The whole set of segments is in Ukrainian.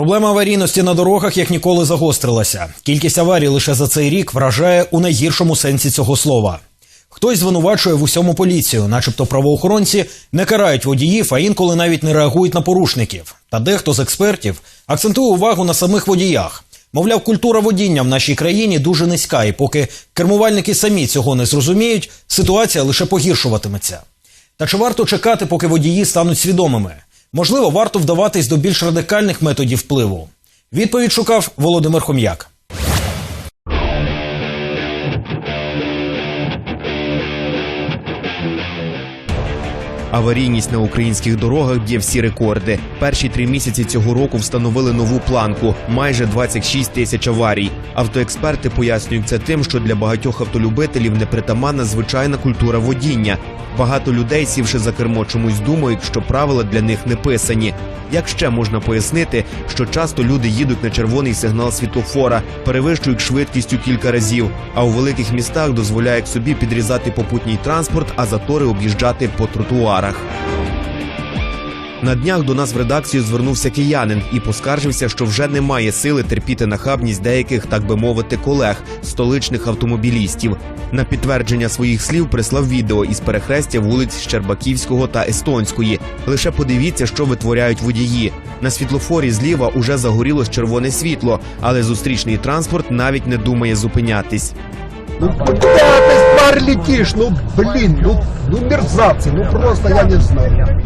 Проблема аварійності на дорогах як ніколи загострилася. Кількість аварій лише за цей рік вражає у найгіршому сенсі цього слова. Хтось звинувачує в усьому поліцію, начебто правоохоронці не карають водіїв, а інколи навіть не реагують на порушників. Та дехто з експертів акцентує увагу на самих водіях. Мовляв, культура водіння в нашій країні дуже низька, і поки кермувальники самі цього не зрозуміють, ситуація лише погіршуватиметься. Та чи варто чекати, поки водії стануть свідомими? Можливо, варто вдаватись до більш радикальних методів впливу. Відповідь шукав Володимир Хом'як. Аварійність на українських дорогах б'є всі рекорди. Перші три місяці цього року встановили нову планку майже 26 тисяч аварій. Автоексперти пояснюють це тим, що для багатьох автолюбителів непритаманна звичайна культура водіння. Багато людей, сівши за кермо, чомусь думають, що правила для них не писані. Як ще можна пояснити, що часто люди їдуть на червоний сигнал світлофора, перевищують швидкістю кілька разів, а у великих містах дозволяють собі підрізати попутній транспорт, а затори об'їжджати по тротуарах. На днях до нас в редакцію звернувся киянин і поскаржився, що вже немає сили терпіти нахабність деяких, так би мовити, колег столичних автомобілістів. На підтвердження своїх слів прислав відео із перехрестя вулиць Щербаківського та Естонської. Лише подивіться, що витворяють водії. На світлофорі зліва уже загорілось червоне світло, але зустрічний транспорт навіть не думає зупинятись. Тварь, летишь? Ну блин, ну, ну мерзавцы, ну просто я не знаю.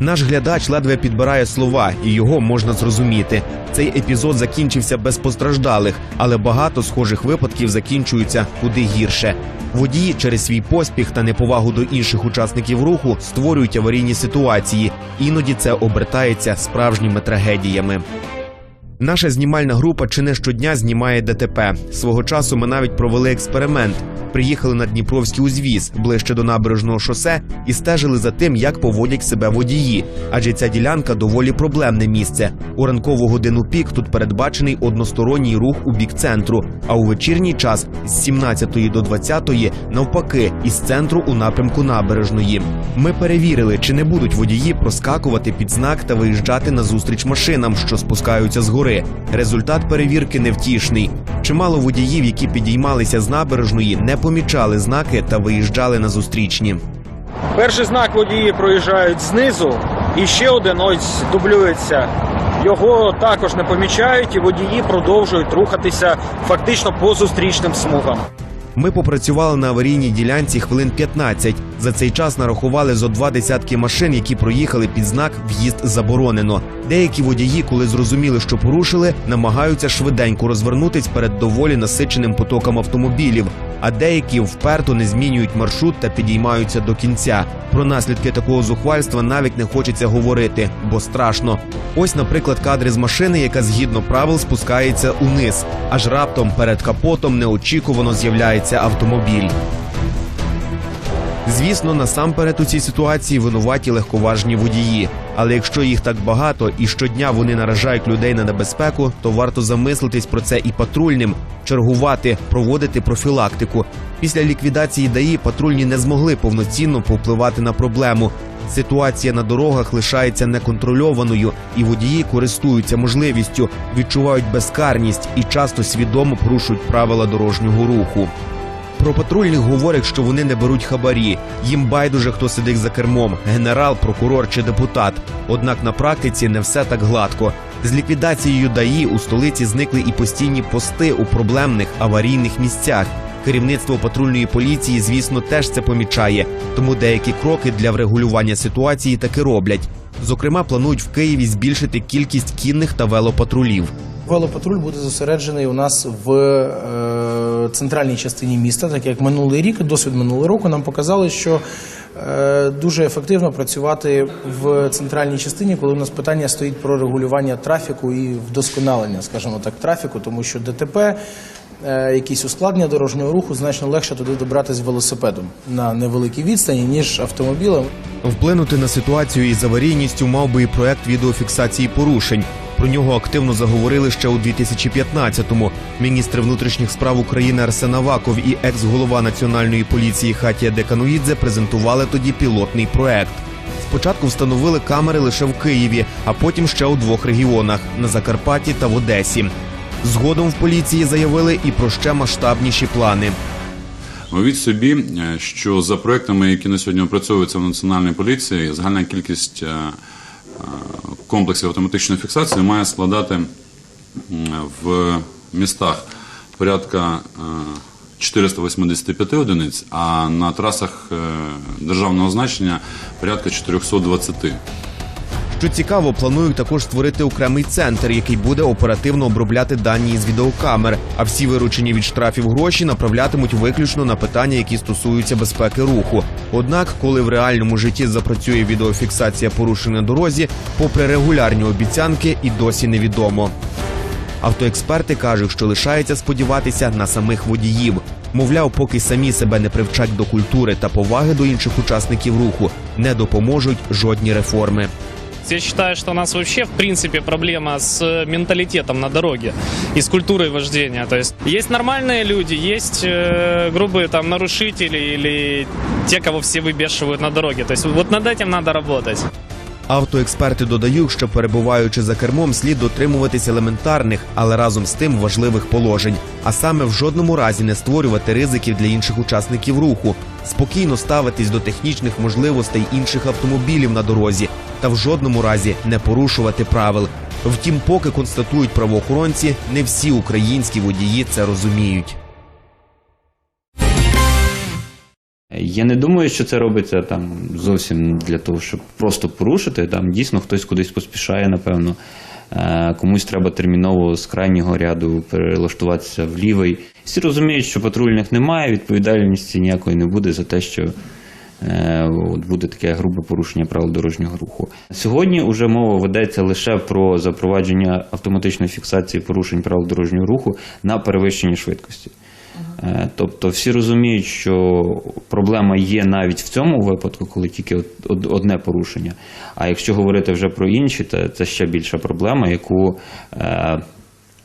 Наш глядач ледве підбирає слова, і його можна зрозуміти. Цей епізод закінчився без постраждалих, але багато схожих випадків закінчуються куди гірше. Водії через свій поспіх та неповагу до інших учасників руху створюють аварійні ситуації. Іноді це обертається справжніми трагедіями. Наша знімальна група чи не щодня знімає ДТП. Свого часу ми навіть провели експеримент. Приїхали на Дніпровський узвіз ближче до набережного шосе і стежили за тим, як поводять себе водії. Адже ця ділянка доволі проблемне місце. У ранкову годину пік тут передбачений односторонній рух у бік центру. А у вечірній час з 17 до 20 навпаки, із центру у напрямку набережної. Ми перевірили, чи не будуть водії проскакувати під знак та виїжджати на зустріч машинам, що спускаються з гори. Результат перевірки невтішний. Чимало водіїв, які підіймалися з набережної, не помічали знаки та виїжджали на зустрічні. Перший знак водії проїжджають знизу, і ще один ось дублюється. Його також не помічають, і водії продовжують рухатися фактично по зустрічним смугам. Ми попрацювали на аварійній ділянці хвилин 15. За цей час нарахували зо два десятки машин, які проїхали під знак В'їзд заборонено. Деякі водії, коли зрозуміли, що порушили, намагаються швиденько розвернутись перед доволі насиченим потоком автомобілів. А деякі вперто не змінюють маршрут та підіймаються до кінця. Про наслідки такого зухвальства навіть не хочеться говорити, бо страшно. Ось, наприклад, кадри з машини, яка згідно правил спускається униз. Аж раптом перед капотом неочікувано з'являється автомобіль. Звісно, насамперед у цій ситуації винуваті легковажні водії. Але якщо їх так багато і щодня вони наражають людей на небезпеку, то варто замислитись про це і патрульним, чергувати, проводити профілактику. Після ліквідації ДАІ патрульні не змогли повноцінно повпливати на проблему. Ситуація на дорогах лишається неконтрольованою, і водії користуються можливістю, відчувають безкарність і часто свідомо порушують правила дорожнього руху. Про патрульних говорять, що вони не беруть хабарі. Їм байдуже, хто сидить за кермом генерал, прокурор чи депутат. Однак на практиці не все так гладко. З ліквідацією ДАІ у столиці зникли і постійні пости у проблемних аварійних місцях. Керівництво патрульної поліції, звісно, теж це помічає, тому деякі кроки для врегулювання ситуації таки роблять. Зокрема, планують в Києві збільшити кількість кінних та велопатрулів. Велопатруль буде зосереджений у нас в е, центральній частині міста, так як минулий рік, досвід минулого року нам показали, що е, дуже ефективно працювати в центральній частині, коли у нас питання стоїть про регулювання трафіку і вдосконалення, скажімо так, трафіку, тому що ДТП. е, Якісь ускладнення дорожнього руху значно легше туди добратися велосипедом на невеликій відстані, ніж автомобілем. Вплинути на ситуацію із аварійністю мав би і проект відеофіксації порушень. Про нього активно заговорили ще у 2015-му. Міністр внутрішніх справ України Арсен Аваков і екс-голова національної поліції Хатія Декануїдзе презентували тоді пілотний проект. Спочатку встановили камери лише в Києві, а потім ще у двох регіонах на Закарпатті та в Одесі. Згодом в поліції заявили і про ще масштабніші плани. Уявіть собі, е, що за проектами, які на сьогодні опрацьовуються в національній поліції, загальна кількість е, комплексів автоматичної фіксації має складати в містах порядка е, 485 одиниць, а на трасах е, державного значення порядка 420. Що цікаво, планують також створити окремий центр, який буде оперативно обробляти дані із відеокамер. А всі виручені від штрафів гроші направлятимуть виключно на питання, які стосуються безпеки руху. Однак, коли в реальному житті запрацює відеофіксація порушень на дорозі, попри регулярні обіцянки, і досі невідомо. Автоексперти кажуть, що лишається сподіватися на самих водіїв. Мовляв, поки самі себе не привчать до культури та поваги до інших учасників руху, не допоможуть жодні реформи Я считаю, что у нас вообще, в принципе, проблема с э, менталитетом на дороге и с культурой вождения. То есть есть нормальные люди, есть э, грубые там нарушители или те, кого все выбешивают на дороге. То есть вот над этим надо работать. Автоексперти додають, що перебуваючи за кермом, слід дотримуватись елементарних, але разом з тим важливих положень, а саме в жодному разі не створювати ризиків для інших учасників руху, спокійно ставитись до технічних можливостей інших автомобілів на дорозі, та в жодному разі не порушувати правил. Втім, поки констатують правоохоронці, не всі українські водії це розуміють. Я не думаю, що це робиться там зовсім для того, щоб просто порушити. Там дійсно хтось кудись поспішає, напевно. Е, Комусь треба терміново з крайнього ряду перелаштуватися в лівий. Всі розуміють, що патрульних немає, відповідальності ніякої не буде за те, що от буде таке грубе порушення правил дорожнього руху. Сьогодні вже мова ведеться лише про запровадження автоматичної фіксації порушень правил дорожнього руху на перевищенні швидкості. Е, Тобто всі розуміють, що проблема є навіть в цьому випадку, коли тільки од- од- одне порушення. А якщо говорити вже про інші, то це ще більша проблема, яку е,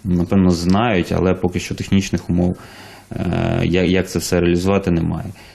напевно знають, але поки що технічних умов, е, як це все реалізувати, немає.